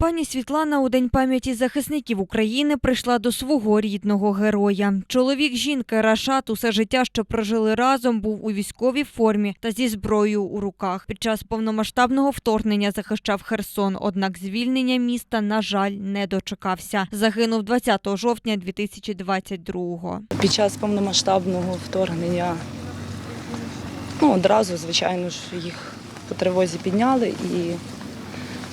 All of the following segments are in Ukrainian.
Пані Світлана у День пам'яті захисників України прийшла до свого рідного героя. Чоловік жінки Рашат усе життя, що прожили разом, був у військовій формі та зі зброєю у руках. Під час повномасштабного вторгнення захищав Херсон, однак звільнення міста, на жаль, не дочекався. Загинув 20 жовтня 2022-го. Під час повномасштабного вторгнення ну, одразу, звичайно ж, їх по тривозі підняли і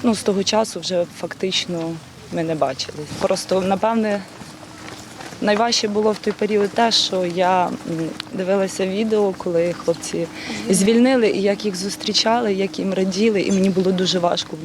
ну, з того часу вже фактично ми не бачили. Просто, напевне, найважче було в той період те, що я дивилася відео, коли хлопці звільнили, і як їх зустрічали, як їм раділи, і мені було дуже важко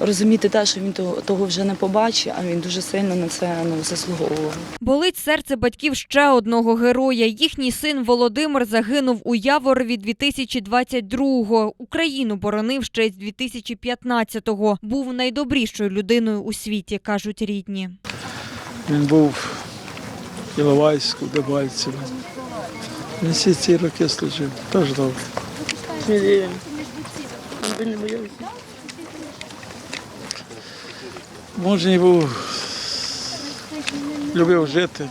розуміти те, що він того, вже не побачить, а він дуже сильно на це ну, заслуговував. Болить серце батьків ще одного героя. Їхній син Володимир загинув у Яворові 2022-го. Україну боронив ще з 2015-го. Був найдобрішою людиною у світі, кажуть рідні. Він був в Іловайську, Дебальцево. Він всі ці роки служив. Теж добре. Сміливим. Не боялися? Мужній був, любив жити.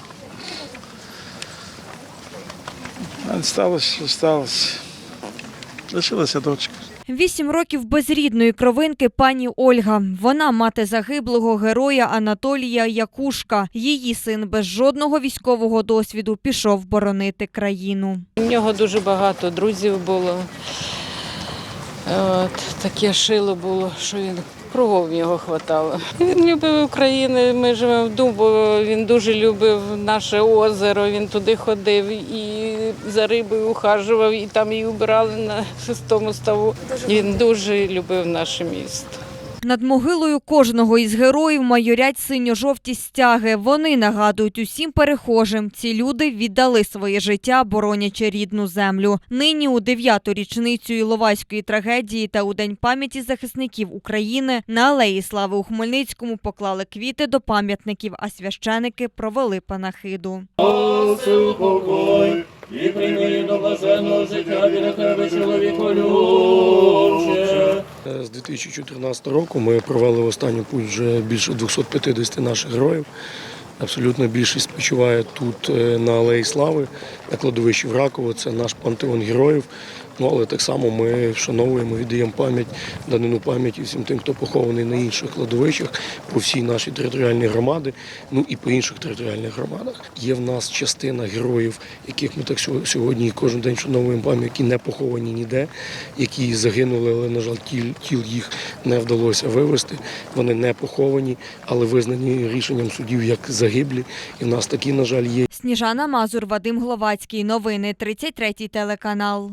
А сталося, що сталося. Лишилася дочка. Вісім років без рідної кровинки пані Ольга. Вона мати загиблого героя Анатолія Якушка. Її син без жодного військового досвіду пішов боронити країну. У нього дуже багато друзів було. От, таке шило було, що він кругом його хватало. Він любив Україну, ми живемо в Дубово, він дуже любив наше озеро, він туди ходив і за рибою ухажував, і там її убирали на шестому ставу. Він дуже любив наше місто. Над могилою кожного із героїв майорять синьо-жовті стяги. Вони нагадують усім перехожим. Ці люди віддали своє життя, боронячи рідну землю. Нині у дев'яту річницю Іловайської трагедії та у День пам'яті захисників України на алеї Слави у Хмельницькому поклали квіти до пам'ятників, а священики провели панахиду. Спаси покой, і прийми до блаженного життя біля тебе, чоловіку. З 2014 року ми провели в останню путь вже більше 250 наших героїв. Абсолютно більшість спочиває тут е, на Алеї Слави, на кладовищі в Раково. Це наш пантеон героїв. Ну, але так само ми вшановуємо, віддаємо пам'ять, данину пам'яті всім тим, хто похований на інших кладовищах по всій нашій територіальній громади, ну і по інших територіальних громадах. Є в нас частина героїв, яких ми так сьогодні кожен день вшановуємо пам'ять, які не поховані ніде, які загинули, але, на жаль, тіл, тіл їх не вдалося вивезти. Вони не поховані, але визнані рішенням судів як загиблі. І в нас такі, на жаль, є. Сніжана Мазур, Вадим Гловацький. Новини 33 телеканал.